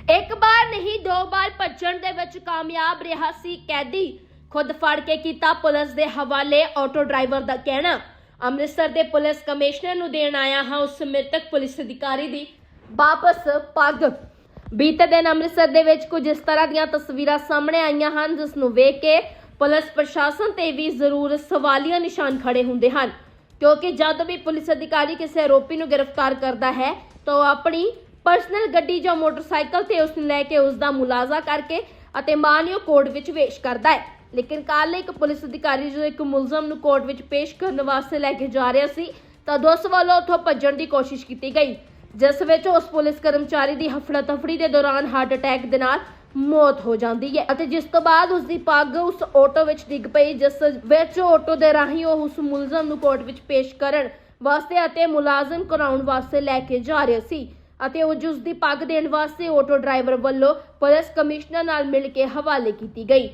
ਇੱਕ ਵਾਰ ਨਹੀਂ, ਦੋ ਵਾਰ ਭੱਜਣ ਦੇ ਵਿੱਚ ਕਾਮਯਾਬ ਰਿਹਾ ਸੀ ਕੈਦੀ। ਖੁਦ ਫੜ ਕੇ ਕੀਤਾ ਪੁਲਿਸ ਦੇ ਹਵਾਲੇ ਆਟੋ ਡਰਾਈਵਰ ਦਾ ਕਹਿਣਾ। ਅੰਮ੍ਰਿਤਸਰ ਦੇ ਪੁਲਿਸ ਕਮਿਸ਼ਨਰ ਨੂੰ ਦੇਣ ਆਇਆ ਹਾਂ ਉਸ ਮ੍ਰਿਤਕ ਪੁਲਿਸ ਅਧਿਕਾਰੀ ਦੀ। ਵਾਪਸ ਪੱਗ। ਬੀਤੇ ਦਿਨ ਅੰਮ੍ਰਿਤਸਰ ਦੇ ਵਿੱਚ ਕੁਝ ਇਸ ਤਰ੍ਹਾਂ ਦੀਆਂ ਤਸਵੀਰਾਂ ਸਾਹਮਣੇ ਆਈਆਂ ਹਨ, ਜਿਸ ਨੂੰ ਵੇਖ ਕੇ ਪੁਲਿਸ ਪ੍ਰਸ਼ਾਸਨ ਤੇ ਵੀ ਜ਼ਰੂਰ ਸਵਾਲੀਆ ਨਿਸ਼ਾਨ ਖੜੇ ਹੁੰਦੇ ਹਨ। ਕਿਉਂਕਿ ਜਦ ਵੀ ਪੁਲਿਸ ਅਧਿਕਾਰੀ ਕਿਸੇ ਆਰੋਪੀ ਨੂੰ ਗ੍ਰਿਫਤਾਰ ਕਰਦਾ ਹੈ, ਤਾਂ ਉਹ ਆਪਣੀ ਪਰਸਨਲ ਗੱਡੀ ਜਾਂ ਮੋਟਰਸਾਈਕਲ ਤੇ ਉਸ ਨੂੰ ਲੈ ਕੇ ਉਸ ਦਾ ਮੁਲਾਜ਼ਾ ਕਰਕੇ ਅਤੇ ਮਾਨਯੋਗ ਕੋਰਟ ਵਿੱਚ ਪੇਸ਼ ਕਰਦਾ ਹੈ। ਲੇਕਿਨ ਕੱਲ੍ਹ ਇੱਕ ਪੁਲਿਸ ਅਧਿਕਾਰੀ ਜਦੋਂ ਇੱਕ ਮੁਲਜ਼ਮ ਨੂੰ ਕੋਰਟ ਵਿੱਚ ਪੇਸ਼ ਕਰਨ ਵਾਸਤੇ ਲੈ ਕੇ ਜਾ ਰਿਹਾ ਸੀ, ਤਾਂ ਦੋਸਤ ਵੱਲੋਂ ਉੱਥੋਂ ਭੱਜਣ ਦੀ ਕੋਸ਼ਿਸ਼ ਕੀਤੀ ਗਈ। ਜਿਸ ਵਿੱਚ ਉਸ ਪੁਲਿਸ ਕਰਮਚਾਰੀ ਦੀ ਹਫੜਾ ਤਫੜੀ ਦੇ ਦੌਰਾਨ ਹਾਰਟ ਅਟੈਕ ਦੇ ਨਾਲ ਮੌਤ ਹੋ ਜਾਂਦੀ ਹੈ ਅਤੇ ਜਿਸ ਤੋਂ ਬਾਅਦ ਉਸ ਦੀ ਪੱਗ ਉਸ ਆਟੋ ਵਿੱਚ ਡਿੱਗ ਪਈ, ਜਿਸ ਵਿੱਚ ਆਟੋ ਦੇ ਰਾਹੀਂ ਉਹ ਉਸ ਮੁਲਜ਼ਮ ਨੂੰ ਕੋਰਟ ਵਿੱਚ ਪੇਸ਼ ਕਰਨ ਵਾਸਤੇ ਅਤੇ ਮੁਲਾਜ਼ਮ ਕਰਾਉਣ ਵਾਸਤੇ ਲੈ ਕੇ ਜਾ ਰਿਹਾ ਸੀ। ਅਤੇ ਉਹ ਜਿਸ ਦੀ ਪੱਗ ਦੇਣ ਵਾਸਤੇ ਆਟੋ ਡਰਾਈਵਰ ਵੱਲੋਂ ਪੁਲਿਸ ਕਮਿਸ਼ਨਰ ਨਾਲ ਮਿਲ ਕੇ ਹਵਾਲੇ ਕੀਤੀ ਗਈ।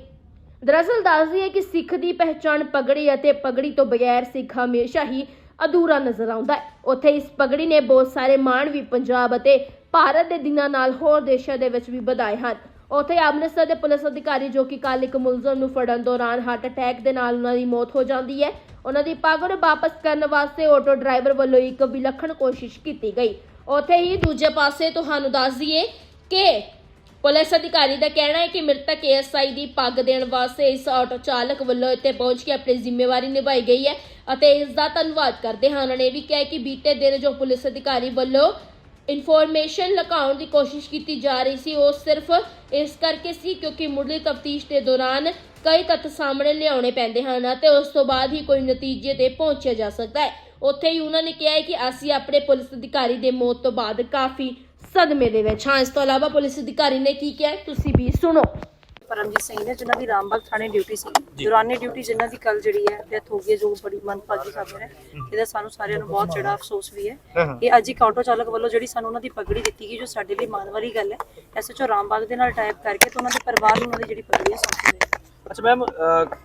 ਦਰਅਸਲ ਦੱਸਦੀ ਹੈ ਕਿ ਸਿੱਖ ਦੀ ਪਹਿਚਾਣ ਪਗੜੀ ਅਤੇ ਪਗੜੀ ਤੋਂ ਬਗੈਰ ਸਿੱਖ ਹਮੇਸ਼ਾ ਹੀ ਅਧੂਰਾ ਨਜ਼ਰ ਆਉਂਦਾ ਹੈ। ਉੱਥੇ ਇਸ ਪਗੜੀ ਨੇ ਬਹੁਤ ਸਾਰੇ ਮਾਣ ਵੀ ਪੰਜਾਬ ਅਤੇ ਭਾਰਤ ਦੇ ਦਿਨਾਂ ਨਾਲ ਹੋਰ ਦੇਸ਼ਾਂ ਦੇ ਵਿੱਚ ਵੀ ਵਧਾਏ ਹਨ। ਉੱਥੇ ਅੰਮ੍ਰਿਤਸਰ ਦੇ ਪੁਲਿਸ ਅਧਿਕਾਰੀ ਜੋ ਕਿ ਕੱਲ ਇੱਕ ਮੁਲਜ਼ਮ ਨੂੰ ਫੜਨ ਦੌਰਾਨ ਹਾਰਟ ਅਟੈਕ ਦੇ ਨਾਲ ਉਹਨਾਂ ਦੀ ਮੌਤ ਹੋ ਜਾਂਦੀ ਹੈ, ਉਹਨਾਂ ਦੀ ਪੱਗ ਨੂੰ ਵਾਪਸ ਕਰਨ ਵਾਸਤੇ ਆਟੋ ਡਰਾਈਵਰ ਵੱਲੋਂ ਇੱਕ ਵਿਲੱਖਣ ਕੋਸ਼ਿਸ਼ ਕੀਤੀ ਗਈ। ਉੱਥੇ ਹੀ ਦੂਜੇ ਪਾਸੇ ਤੁਹਾਨੂੰ ਦੱਸ ਦਈਏ ਕਿ ਪੁਲਿਸ ਅਧਿਕਾਰੀ ਦਾ ਕਹਿਣਾ ਹੈ ਕਿ ਮ੍ਰਿਤਕ ਏਐਸਆਈ ਦੀ ਪੱਗ ਦੇਣ ਵਾਸਤੇ ਇਸ ਆਟੋ ਚਾਲਕ ਵੱਲੋਂ ਇੱਥੇ ਪਹੁੰਚ ਕੇ ਆਪਣੀ ਜ਼ਿੰਮੇਵਾਰੀ ਨਿਭਾਈ ਗਈ ਹੈ ਅਤੇ ਇਸ ਦਾ ਧੰਨਵਾਦ ਕਰਦੇ ਹਾਂ। ਉਹਨਾਂ ਨੇ ਇਹ ਵੀ ਕਿਹਾ ਕਿ ਬੀਤੇ ਦਿਨ ਜੋ ਪੁਲਿਸ ਅਧਿਕਾਰੀ ਵੱਲੋਂ ਇਨਫੋਰਮੇਸ਼ਨ ਲਗਾਉਣ ਦੀ ਕੋਸ਼ਿਸ਼ ਕੀਤੀ ਜਾ ਰਹੀ ਸੀ, ਉਹ ਸਿਰਫ ਇਸ ਕਰਕੇ ਸੀ ਕਿਉਂਕਿ ਮੁੱਢਲੀ ਤਫਤੀਸ਼ ਦੇ ਦੌਰਾਨ ਕਈ ਤੱਥ ਸਾਹਮਣੇ ਲਿਆਉਣੇ ਪੈਂਦੇ ਹਨ ਅਤੇ ਉਸ ਤੋਂ ਬਾਅਦ ਹੀ ਕੋਈ ਨਤੀਜੇ ਤੇ ਪਹੁੰਚਿਆ ਜਾ ਸਕਦਾ ਹੈ। ਉੱਥੇ ਹੀ ਉਹਨਾਂ ਨੇ ਕਿਹਾ ਹੈ ਕਿ ਅਸੀਂ ਆਪਣੇ ਪੁਲਿਸ ਅਧਿਕਾਰੀ ਦੇ ਮੌਤ ਤੋਂ ਬਾਅਦ ਕਾਫੀ ਸਦਮੇ ਦੇ ਵਿੱਚ ਹਾਂ। ਇਸ ਤੋਂ ਇਲਾਵਾ ਪੁਲਿਸ ਅਧਿਕਾਰੀ ਨੇ ਕੀ ਕਿਹਾ ਤੁਸੀਂ ਵੀ ਸੁਣੋ। ਪਰਮਜੀਤ ਸਿੰਘ ਨੇ ਜਿਨ੍ਹਾਂ ਦੀ ਰਾਮਬਾਗ ਥਾਣੇ ਡਿਊਟੀ ਸੀ ਦੌਰਾਨੇ ਡਿਊਟੀ ਜਿਨ੍ਹਾਂ ਦੀ ਕੱਲ ਜਿਹੜੀ ਹੈ ਡੈਥ ਹੋ ਗਈ ਹੈ, ਜੋ ਬੜੀ ਮੰਦਭਾਗੀ ਖਬਰ ਹੈ ਇਹਦਾ ਸਾਨੂੰ ਸਾਰਿਆਂ ਨੂੰ ਬਹੁਤ ਜਿਹੜਾ ਅਫਸੋਸ ਵੀ ਹੈ। ਇਹ ਅੱਜ ਇੱਕ ਆਟੋ ਚਾਲਕ ਵੱਲੋਂ ਜਿਹੜੀ ਸਾਨੂੰ ਉਹਨਾਂ ਦੀ ਪਗੜੀ ਦਿੱਤੀ ਗਈ ਜੋ ਸਾਡੇ ਲਈ ਮਾਣ ਵਾਲੀ ਗੱਲ ਹੈ ਐਸਐਚਓ ਰਾਮਬਾਗ ਦੇ ਨਾਲ ਟਾਈਪ ਕਰਕੇ ਤੇ ਉਹਨਾਂ ਦੇ ਪਰਿਵਾਰ ਨੂੰ ਉਹਨਾਂ ਦੀ ਜਿਹੜੀ ਪਗੜੀ ਹੈ ਸੌਂਪੀ ਗਈ। ਅੱਛਾ ਮੈਮ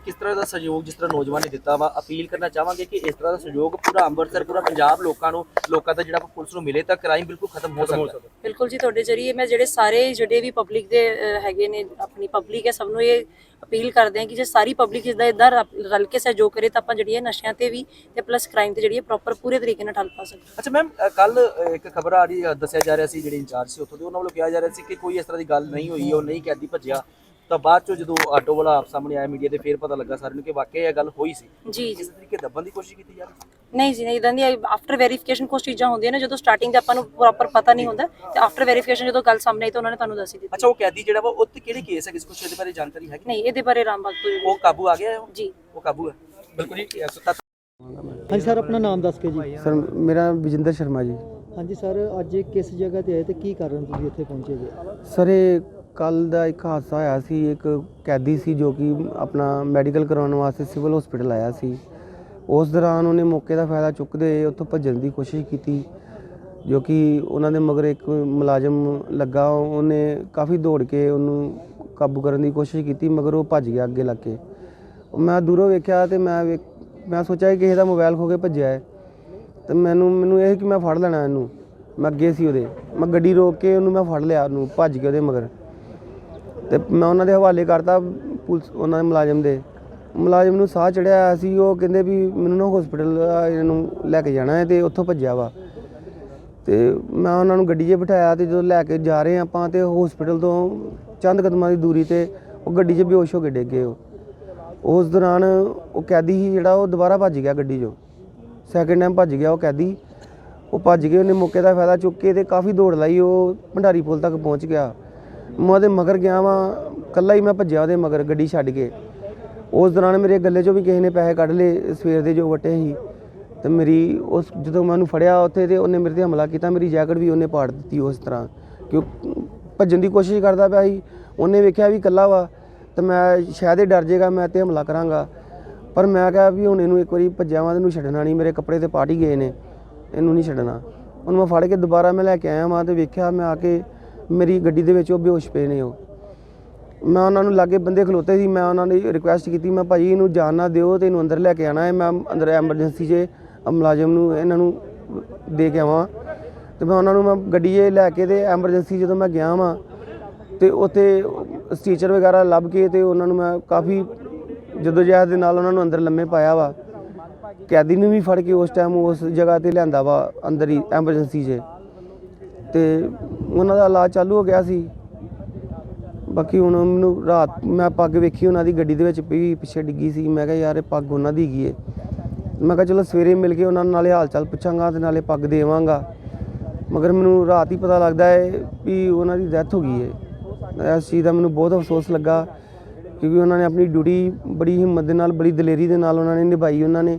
ਕਿਸ ਤਰ੍ਹਾਂ ਦਾ ਸਹਿਯੋਗ ਜਿਸ ਤਰ੍ਹਾਂ ਨੌਜਵਾਨ ਨੇ ਦਿੱਤਾ ਵਾ? ਅਪੀਲ ਕਰਨਾ ਚਾਹਾਂਗੇ ਕਿ ਇਸ ਤਰ੍ਹਾਂ ਦਾ ਸਹਿਯੋਗ ਪੂਰਾ ਅੰਮ੍ਰਿਤਸਰ ਪੂਰਾ ਪੰਜਾਬ ਲੋਕਾਂ ਨੂੰ ਲੋਕਾਂ ਦਾ ਜਿਹੜਾ ਪੁਲਿਸ ਨੂੰ ਮਿਲੇ ਤਾਂ ਕ੍ਰਾਈਮ ਬਿਲਕੁਲ ਖਤਮ ਹੋ ਸਕਦਾ ਬਿਲਕੁਲ ਜੀ ਤੁਹਾਡੇ ਜਰੀਏ ਮੈਂ ਜਿਹੜੇ ਸਾਰੇ ਜਿਹੜੇ ਵੀ ਪਬਲਿਕ ਦੇ ਹੈਗੇ ਨੇ ਆਪਣੀ ਪਬਲਿਕ ਹੈ ਸਭ ਨੂੰ ਇਹ ਅਪੀਲ ਕਰਦੇ ਹਾਂ ਕਿ ਜੇ ਸਾਰੀ ਪਬਲਿਕ ਇਸਦਾ ਇਦਾਂ ਰਲ ਕੇ ਸਹਿਯੋਗ ਕਰੇ ਤਾਂ ਆਪਾਂ ਜਿਹੜੀ ਹੈ ਨਸ਼ਿਆਂ ਤੇ ਵੀ ਤੇ ਪਲੱਸ ਕ੍ਰਾਈਮ ਤੇ ਜਿਹੜੀ ਹੈ ਪ੍ਰੋਪਰ ਪੂਰੇ ਤਰੀਕੇ ਨਾਲ ਠੱਲ ਪਾ ਸਕਦੇ। ਅੱਛਾ ਮੈਮ ਕੱਲ ਇੱਕ ਖਬਰ ਆ ਰਹੀ ਦੱਸਿਆ ਜਾ ਰਿਹਾ ਸੀ ਜਿਹੜੇ ਇੰਚਾਰਜ ਸੀ ਉੱਥੋਂ ਦੇ ਉਹਨਾਂ ਵੱਲੋਂ ਕਿਹਾ ਜਾ ਰਿਹਾ ਸੀ ਕਿ ਕੋਈ ਇਸ ਤਰ੍ਹਾਂ ਦੀ ਗੱਲ ਨਹੀਂ ਹੋਈ ਉਹ ਨਹੀਂ ਕੈਦੀ ਭੱਜਿਆ। ਤਾਂ ਬਾਅਦ ਚੋਂ ਜਦੋਂ ਆਟੋ ਵਾਲਾ ਆਪ ਸਾਹਮਣੇ ਆਇਆ ਮੀਡੀਆ ਤੇ ਫੇਰ ਪਤਾ ਲੱਗਾ ਸਾਰਿਆਂ ਨੂੰ ਕਿ ਵਾਕਿਆ ਇਹ ਗੱਲ ਹੋਈ ਸੀ। ਜੀ ਜੀ। ਕਿਸੇ ਤਰੀਕੇ ਦੱਬਣ ਦੀ ਕੋਸ਼ਿਸ਼ ਕੀਤੀ ਜਾ ਰਹੀ ਸੀ? ਨਹੀਂ ਜੀ ਨਹੀਂ ਇਦਾਂ ਦੀ ਆਫਟਰ ਵੈਰੀਫਿਕੇਸ਼ਨ ਕੁਝ ਚੀਜ਼ਾਂ ਹੁੰਦੀਆਂ ਨੇ ਜਦੋਂ ਸਟਾਰਟਿੰਗ ਤੇ ਆਪਾਂ ਨੂੰ ਪ੍ਰੋਪਰ ਪਤਾ ਨਹੀਂ ਹੁੰਦਾ ਤੇ ਆਫਟਰ ਵੈਰੀਫਿਕੇਸ਼ਨ ਜਦੋਂ ਗੱਲ ਸਾਹਮਣੇ ਆਈ ਤਾਂ ਉਹਨਾਂ ਨੇ ਤੁਹਾਨੂੰ ਦੱਸ ਹੀ ਦਿੱਤੀ। ਅੱਛਾ ਉਹ ਕੈਦੀ ਜਿਹੜਾ ਵਾ ਉਹ ਤੇ ਕਿਹੜੇ ਕੇਸ ਹੈ ਕਿਸ ਕੁਛ ਇਹਦੇ ਬਾਰੇ ਜਾਣਕਾਰੀ ਹੈਗੀ? ਨਹੀਂ ਇਹਦੇ ਬਾਰੇ ਰਾਮਬਾਗ ਤੋਂ ਉਹ ਕਾਬੂ ਆ ਗਿਆ ਹੈ ਉਹ? ਜੀ। ਉਹ ਕਾਬੂ ਹੈ ਬਿਲਕੁਲ ਜੀ ਇਸ ਤੱਕ ਹਾਂਜੀ ਸਰ ਆਪਣਾ ਨਾਮ ਦੱਸ ਕੇ ਜੀ। ਸਰ ਮੇਰਾ ਵਿਜਿੰਦਰ ਸ਼ਰਮਾ ਜੀ। ਹਾਂਜੀ ਸਰ ਅੱਜ ਕਿਸ ਜਗ੍ਹਾ ਤੇ ਆਏ ਤੇ ਕੀ ਕਾਰਨ ਤੁਸੀਂ ਇੱਥੇ ਪਹੁੰਚੇ ਜੀ? ਸਰ ਇਹ ਕੱਲ ਦਾ ਇੱਕ ਹਾਦਸਾ ਹੋਇਆ ਸੀ, ਇੱਕ ਕੈਦੀ ਸੀ ਜੋ ਕਿ ਆਪਣਾ ਮੈਡੀਕਲ ਕਰਾਉਣ ਵਾਸਤੇ ਸਿਵਲ ਹਸਪੀਟਲ ਆਇਆ ਸੀ। ਉਸ ਦੌਰਾਨ ਉਹਨੇ ਮੌਕੇ ਦਾ ਫਾਇਦਾ ਚੁੱਕਦੇ ਹੋਏ ਉੱਥੋਂ ਭੱਜਣ ਦੀ ਕੋਸ਼ਿਸ਼ ਕੀਤੀ, ਜੋ ਕਿ ਉਹਨਾਂ ਦੇ ਮਗਰ ਇੱਕ ਮੁਲਾਜ਼ਮ ਲੱਗਾ। ਉਹਨੇ ਕਾਫੀ ਦੌੜ ਕੇ ਉਹਨੂੰ ਕਾਬੂ ਕਰਨ ਦੀ ਕੋਸ਼ਿਸ਼ ਕੀਤੀ, ਮਗਰ ਉਹ ਭੱਜ ਗਿਆ ਅੱਗੇ ਲੱਗ ਕੇ। ਉਹ ਮੈਂ ਦੂਰੋਂ ਵੇਖਿਆ ਤੇ ਮੈਂ ਵੇਖ- ਮੈਂ ਸੋਚਿਆ ਕਿ ਕਿਸੇ ਦਾ ਮੋਬਾਈਲ ਖੋ ਕੇ ਭੱਜਿਆ ਹੈ। ਤੇ ਮੈਨੂੰ ਮੈਨੂੰ ਇਹ ਕਿ ਮੈਂ ਫੜ ਲੈਣਾ ਇਹਨੂੰ। ਮੈਂ ਅੱਗੇ ਸੀ ਉਹਦੇ। ਮੈਂ ਗੱਡੀ ਰੋਕ ਕੇ ਉਹਨੂੰ ਮੈਂ ਫੜ ਲਿਆ, ਉਹਨੂੰ ਭੱਜ ਕੇ ਉਹਦੇ ਮਗਰ। ਤੇ ਮੈਂ ਉਹਨਾਂ ਦੇ ਹਵਾਲੇ ਕਰਤਾ ਪੁਲਿਸ, ਉਹਨਾਂ ਦੇ ਮੁਲਾਜ਼ਮ ਦੇ। ਮੁਲਾਜ਼ਮ ਨੂੰ ਸਾਹ ਚੜਿਆ ਆਇਆ ਸੀ, ਉਹ ਕਹਿੰਦੇ ਵੀ ਮੈਨੂੰ ਨਾ ਹਸਪੀਟਲ ਇਹਨੂੰ ਲੈ ਕੇ ਜਾਣਾ ਹੈ ਤੇ ਉੱਥੋਂ ਭੱਜਿਆ ਵਾ। ਤੇ ਮੈਂ ਉਹਨਾਂ ਨੂੰ ਗੱਡੀ 'ਚ ਬਿਠਾਇਆ ਤੇ ਜਦੋਂ ਲੈ ਕੇ ਜਾ ਰਹੇ ਆਪਾਂ ਤੇ ਹਸਪੀਟਲ ਤੋਂ ਚੰਦ ਕਦਮਾਂ ਦੀ ਦੂਰੀ ਤੇ ਉਹ ਗੱਡੀ 'ਚ ਬੇਹੋਸ਼ ਹੋ ਕੇ ਡਿੱਗ ਗਏ ਉਹ। ਉਸ ਦੌਰਾਨ ਉਹ ਕੈਦੀ ਸੀ ਜਿਹੜਾ, ਉਹ ਦੁਬਾਰਾ ਭੱਜ ਗਿਆ ਗੱਡੀ 'ਚੋਂ। ਸੈਕਿੰਡ ਟਾਈਮ ਭੱਜ ਗਿਆ ਉਹ ਕੈਦੀ। ਉਹ ਭੱਜ ਗਏ ਉਹਨੇ ਮੌਕੇ ਦਾ ਫਾਇਦਾ ਚੁੱਕ ਕੇ ਤੇ ਕਾਫੀ ਦੌੜ ਲਾਈ, ਉਹ ਭੰਡਾਰੀ ਪੁਲ ਤੱਕ ਪਹੁੰਚ ਗਿਆ। ਮੈਂ ਉਹਦੇ ਮਗਰ ਗਿਆ ਵਾਂ ਕੱਲਾ ਹੀ ਮੈਂ ਭੱਜਿਆ ਉਹਦੇ ਮਗਰ ਗੱਡੀ ਛੱਡ ਕੇ। ਉਸ ਦੌਰਾਨ ਮੇਰੇ ਗੱਲੇ 'ਚੋਂ ਵੀ ਕਿਸੇ ਨੇ ਪੈਸੇ ਕੱਢ ਲਏ, ਸਵੇਰ ਦੇ ਜੋ ਵਟੇ ਸੀ। ਤੇ ਮੇਰੀ ਉਸ ਜਦੋਂ ਮੈਂ ਉਹਨੂੰ ਫੜਿਆ ਉੱਥੇ ਤੇ ਉਹਨੇ ਮੇਰੇ ਤੇ ਹਮਲਾ ਕੀਤਾ, ਮੇਰੀ ਜੈਕਟ ਵੀ ਉਹਨੇ ਪਾੜ ਦਿੱਤੀ ਉਸ ਤਰ੍ਹਾਂ। ਕਿਉਂ, ਭੱਜਣ ਦੀ ਕੋਸ਼ਿਸ਼ ਕਰਦਾ ਪਿਆ ਸੀ। ਉਹਨੇ ਵੇਖਿਆ ਵੀ ਇਕੱਲਾ ਵਾ, ਤੇ ਮੈਂ ਸ਼ਾਇਦ ਇਹ ਡਰ ਜਾਏਗਾ ਮੈਂ ਤੇ ਹਮਲਾ ਕਰਾਂਗਾ। ਪਰ ਮੈਂ ਕਿਹਾ ਵੀ ਹੁਣ ਇਹਨੂੰ ਇੱਕ ਵਾਰੀ ਭੱਜਿਆ ਵਾਂ ਇਹਨੂੰ ਛੱਡਣਾ ਨਹੀਂ, ਮੇਰੇ ਕੱਪੜੇ ਤੇ ਪਾਟ ਹੀ ਗਏ ਨੇ। ਇਹਨੂੰ ਨਹੀਂ ਛੱਡਣਾ। ਉਹਨੂੰ ਮੈਂ ਫੜ ਕੇ ਦੁਬਾਰਾ ਮੈਂ ਲੈ ਕੇ ਆਇਆ ਵਾਂ ਤੇ ਵੇਖਿਆ, ਮੈਂ ਆ ਕੇ ਮੇਰੀ ਗੱਡੀ ਦੇ ਵਿੱਚ ਉਹ ਬੇਹੋਸ਼ ਪਏ ਨੇ ਉਹ। ਮੈਂ ਉਹਨਾਂ ਨੂੰ ਲਾਗੇ ਬੰਦੇ ਖਲੋਤੇ ਸੀ, ਮੈਂ ਉਹਨਾਂ ਨੇ ਰਿਕੁਐਸਟ ਕੀਤੀ, ਮੈਂ ਭਾਜੀ ਇਹਨੂੰ ਜਾਣ ਨਾ ਦਿਓ ਤੇ ਇਹਨੂੰ ਅੰਦਰ ਲੈ ਕੇ ਆਣਾ ਹੈ, ਮੈਂ ਅੰਦਰ ਐਮਰਜੈਂਸੀ 'ਚ ਮੁਲਾਜ਼ਮ ਨੂੰ ਇਹਨਾਂ ਨੂੰ ਦੇ ਕੇ ਆਵਾਂ। ਤੇ ਮੈਂ ਉਹਨਾਂ ਨੂੰ ਮੈਂ ਗੱਡੀ 'ਚ ਲੈ ਕੇ ਤੇ ਐਮਰਜੈਂਸੀ ਜਦੋਂ ਮੈਂ ਗਿਆ ਵਾਂ ਤੇ ਉੱਥੇ ਸਟੀਚਰ ਵਗੈਰਾ ਲੱਭ ਕੇ ਤੇ ਉਹਨਾਂ ਨੂੰ ਮੈਂ ਕਾਫੀ ਜਦੋਂ ਜਹਿਦ ਦੇ ਨਾਲ ਉਹਨਾਂ ਨੂੰ ਅੰਦਰ ਲੰਮੇ ਪਾਇਆ ਵਾ। ਕੈਦੀ ਨੂੰ ਵੀ ਫੜ ਕੇ ਉਸ ਟਾਈਮ ਉਸ ਜਗ੍ਹਾ ਤੇ ਲਿਆਂਦਾ ਵਾ, ਅੰਦਰ ਹੀ ਐਮਰਜੈਂਸੀ 'ਚ। ਤੇ ਉਹਨਾਂ ਦਾ ਇਲਾਜ ਚਾਲੂ ਹੋ ਗਿਆ ਸੀ। ਬਾਕੀ ਹੁਣ ਮੈਨੂੰ ਰਾਤ ਮੈਂ ਪੱਗ ਵੇਖੀ ਉਹਨਾਂ ਦੀ ਗੱਡੀ ਦੇ ਵਿੱਚ ਪਈ ਪਿੱਛੇ ਡਿੱਗੀ ਸੀ। ਮੈਂ ਕਿਹਾ, ਯਾਰ, ਇਹ ਪੱਗ ਉਹਨਾਂ ਦੀ ਹੈਗੀ ਏ। ਮੈਂ ਕਿਹਾ, ਚਲੋ, ਸਵੇਰੇ ਮਿਲ ਕੇ ਉਹਨਾਂ ਨੂੰ ਨਾਲੇ ਹਾਲ ਚਾਲ ਪੁੱਛਾਂਗਾ ਤੇ ਨਾਲੇ ਪੱਗ ਦੇਵਾਂਗਾ। ਮਗਰ ਮੈਨੂੰ ਰਾਤ ਹੀ ਪਤਾ ਲੱਗਦਾ ਹੈ ਵੀ ਉਹਨਾਂ ਦੀ ਡੈਥ ਹੋ ਗਈ ਹੈ ਇਸ ਚੀਜ਼ ਦਾ ਮੈਨੂੰ ਬਹੁਤ ਅਫਸੋਸ ਲੱਗਾ ਕਿਉਂਕਿ ਉਹਨਾਂ ਨੇ ਆਪਣੀ ਡਿਊਟੀ ਬੜੀ ਹਿੰਮਤ ਦੇ ਨਾਲ, ਬੜੀ ਦਲੇਰੀ ਦੇ ਨਾਲ ਉਹਨਾਂ ਨੇ ਨਿਭਾਈ ਉਹਨਾਂ ਨੇ।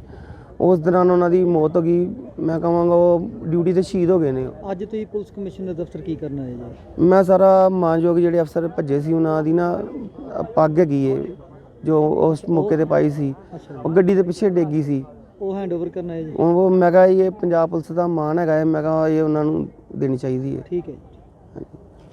ਉਸ ਦੌਰਾਨ ਉਹਨਾਂ ਦੀ ਮੌਤ ਹੋ ਗਈ। ਮੈਂ ਕਹਾਂਗਾ ਉਹ ਡਿਊਟੀ ਤੇ ਸ਼ਹੀਦ ਹੋ ਗਏ ਨੇ। ਅੱਜ ਤੁਸੀਂ ਪੁਲਿਸ ਕਮਿਸ਼ਨਰ ਦਫ਼ਤਰ ਕੀ ਕਰਨ ਆਏ ਜੀ? ਮੈਂ ਸਾਰਾ ਮਾਨਯੋਗ ਜਿਹੜੇ ਅਫਸਰ ਭੱਜੇ ਸੀ ਉਹਨਾਂ ਦੀ ਨਾ ਪੱਗ ਹੈਗੀ ਏ ਜੋ ਉਸ ਮੌਕੇ ਤੇ ਪਾਈ ਸੀ। ਉਹ ਗੱਡੀ ਦੇ ਪਿੱਛੇ ਡੇਗੀ ਸੀ। ਉਹ ਹੈਂਡਓਵਰ ਕਰਨ ਆਏ ਜੀ? ਉਹ ਮੈਂ ਕਿਹਾ ਇਹ ਪੰਜਾਬ ਪੁਲਿਸ ਦਾ ਮਾਣ ਹੈਗਾ ਹੈ ਮੈਂ ਕਿਹਾ ਇਹ ਉਹਨਾਂ ਨੂੰ ਦੇਣੀ ਚਾਹੀਦੀ ਹੈ ਠੀਕ ਹੈ ਜੀ।